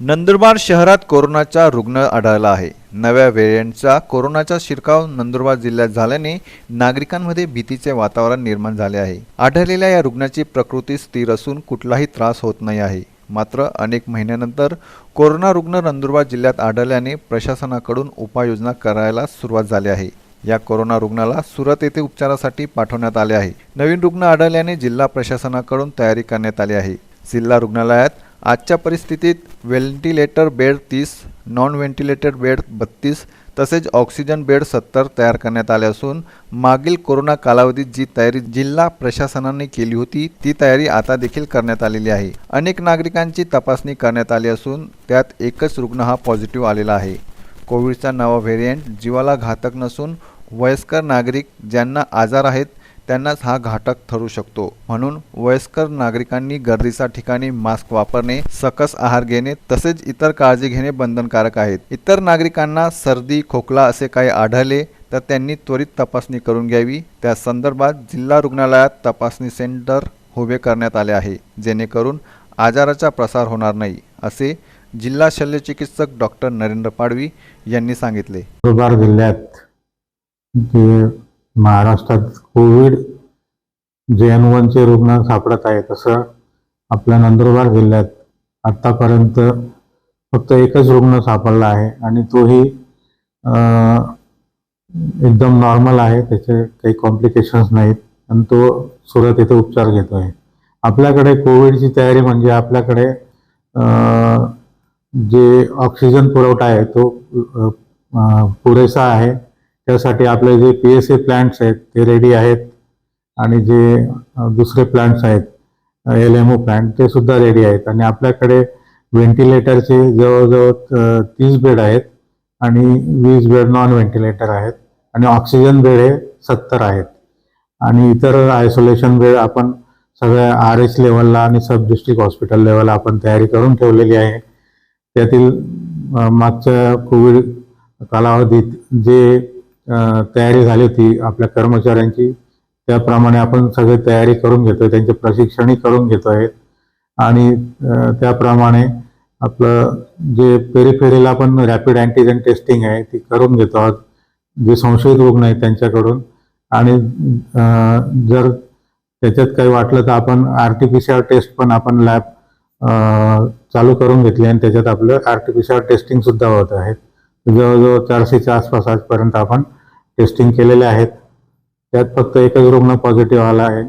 नंदुरबार शहरात कोरोनाचा रुग्ण आढळला आहे. नव्या व्हेरियंटचा कोरोनाचा शिरकाव नंदुरबार जिल्ह्यात झाल्याने नागरिकांमध्ये भीतीचे वातावरण निर्माण झाले आहे. आढळलेल्या या रुग्णाची प्रकृती स्थिर असून कुठलाही त्रास होत नाही आहे. मात्र अनेक महिन्यानंतर कोरोना रुग्ण नंदुरबार जिल्ह्यात आढळल्याने प्रशासनाकडून उपाययोजना करायला सुरुवात झाली आहे. या कोरोना रुग्णाला सुरत येथे उपचारासाठी पाठवण्यात आले आहे. नवीन रुग्ण आढळल्याने जिल्हा प्रशासनाकडून तयारी करण्यात आली आहे. जिल्हा रुग्णालयात आजच्या परिस्थितीत व्हेंटिलेटर बेड तीस नॉन व्हेंटिलेटर बेड बत्तीस तसेच ऑक्सिजन बेड सत्तर तयार करण्यात आले असून मागील कोरोना कालावधीत जी तयारी जिल्हा प्रशासनाने केली होती ती तयारी आता देखील करण्यात आलेली आहे. अनेक नागरिकांची तपासणी करण्यात आली असून त्यात एकच रुग्ण हा पॉझिटिव्ह आलेला आहे. कोविडचा नवा व्हेरियंट जीवाला घातक नसून वयस्कर नागरिक ज्यांना आजार आहेत त्यांनाच हा घातक ठरू शकतो. म्हणून वयस्कर नागरिकांनी गर्दीच्या ठिकाणी मास्क वापरणे सकस आहार घेणे तसेच इतर काळजी घेणे बंधनकारक आहेत. इतर नागरिकांना सर्दी खोकला असे काही आढळले तर त्यांनी त्वरित तपासणी करून घ्यावी. त्या संदर्भात जिल्हा रुग्णालयात तपासणी सेंटर उभे करण्यात आले आहे. जेणेकरून आजाराचा प्रसार होणार नाही असे जिल्हा शल्यचिकित्सक डॉक्टर नरेंद्र पाडवी यांनी सांगितले. जिल्ह्यात महाराष्ट्रात कोविड जे एन वनचे रुग्ण सापडत आहे तसं आपल्या नंदुरबार जिल्ह्यात आत्तापर्यंत फक्त एकच रुग्ण सापडला आहे आणि तोही एकदम नॉर्मल आहे त्याचे काही कॉम्प्लिकेशन्स नाहीत आणि तो सुरत येथे उपचार घेतो आहे आपल्याकडे कोविडची तयारी म्हणजे आपल्याकडे जे ऑक्सिजन पुरवठा आहे तो पुरेसा आहे. त्यासाठी आपले J P S A plants आहेत ते रेडी आहेत. आणि जे दुसरे प्लांट्स आहेत एल एम ओ प्लांट ते सुद्धा रेडी आहेत. आणि आपल्याकडे व्हेंटिलेटरचे जवळजवळ तीस बेड आहेत. आणि वीस बेड नॉन व्हेंटिलेटर आहेत. आणि ऑक्सिजन बेड हे सत्तर आहेत. आणि इतर आयसोलेशन बेड आपण सगळ्या आर एच लेवलला आणि सब डिस्ट्रिक्ट हॉस्पिटल लेवलला आपण तयारी करून ठेवलेली आहे. त्यातील मागच्या कोविड कालावधीत जे तयारी झाली होती आपल्या कर्मचाऱ्यांची. त्याप्रमाणे आपण सगळे तयारी करून घेतोय त्यांचे प्रशिक्षणही करून घेतो आहेत आणि त्याप्रमाणे आपलं जे पेरीफेरीला पण रॅपिड अँटीजेन टेस्टिंग आहे ती करून घेतो आहोत जे संशयित रुग्ण आहेत त्यांच्याकडून. आणि जर त्याच्यात काही वाटलं तर आपण R T P C R test पण आपण लॅब चालू करून घेतली आणि त्याच्यात आपलं R T P C R testing सुद्धा होत आहे. जवळजवळ चारशेच्या आसपास आजपर्यंत आपण टेस्टिंग केलेले आहेत. त्यात फक्त एकच रुग्ण पॉझिटिव्ह आला आहे.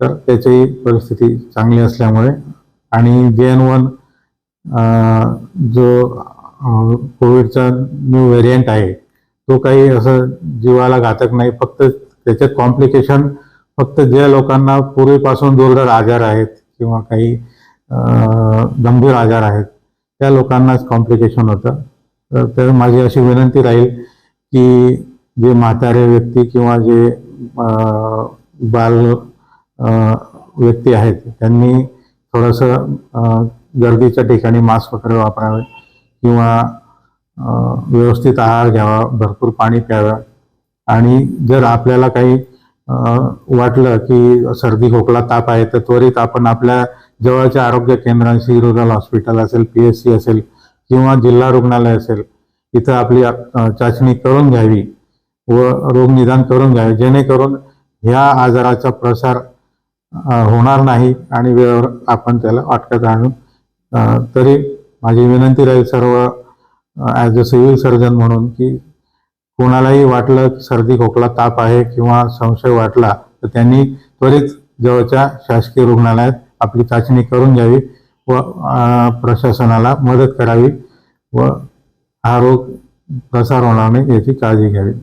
तर त्याची परिस्थिती चांगली असल्यामुळे आणि जे एन वन जो कोविडचा न्यू व्हेरियंट आहे तो काही असं जीवाला घातक नाही. फक्त त्याच्यात कॉम्प्लिकेशन फक्त ज्या लोकांना पूर्वीपासून दुर्धर आजार आहेत किंवा काही गंभीर आजार आहेत त्या लोकांनाच कॉम्प्लिकेशन होतं. तर माझी अशी विनंती राहील की जे म्हातारे व्यक्ती किंवा जे बाल व्यक्ती आहेत त्यांनी थोडंसं गर्दीच्या ठिकाणी मास्क वगैरे वापरावे किंवा व्यवस्थित आहार घ्यावा भरपूर पाणी प्यावं. आणि जर आपल्याला काही वाटलं की सर्दी खोकला ताप आहे तर त्वरित आपण आपल्या जवळच्या आरोग्य केंद्रांशी रुरल हॉस्पिटल असेल पी एस सी असेल किंवा जिल्हा रुग्णालय असेल इथं आपली चाचणी करून घ्यावी. व रोग निदान करून घ्यावे जेणेकरून ह्या आजाराचा प्रसार होणार नाही आणि वेळेवर आपण त्याला अटकत आणू तरी माझी विनंती राहील सर्व ॲज अ सिव्हिल सर्जन म्हणून की कोणालाही वाटलं की सर्दी खोकला ताप आहे किंवा संशय वाटला तर त्यांनी त्वरित जवळच्या शासकीय रुग्णालयात आपली चाचणी करून घ्यावी व प्रशासनाला मदत करावी व हा रोग प्रसार होणार नाही याची काळजी घ्यावी.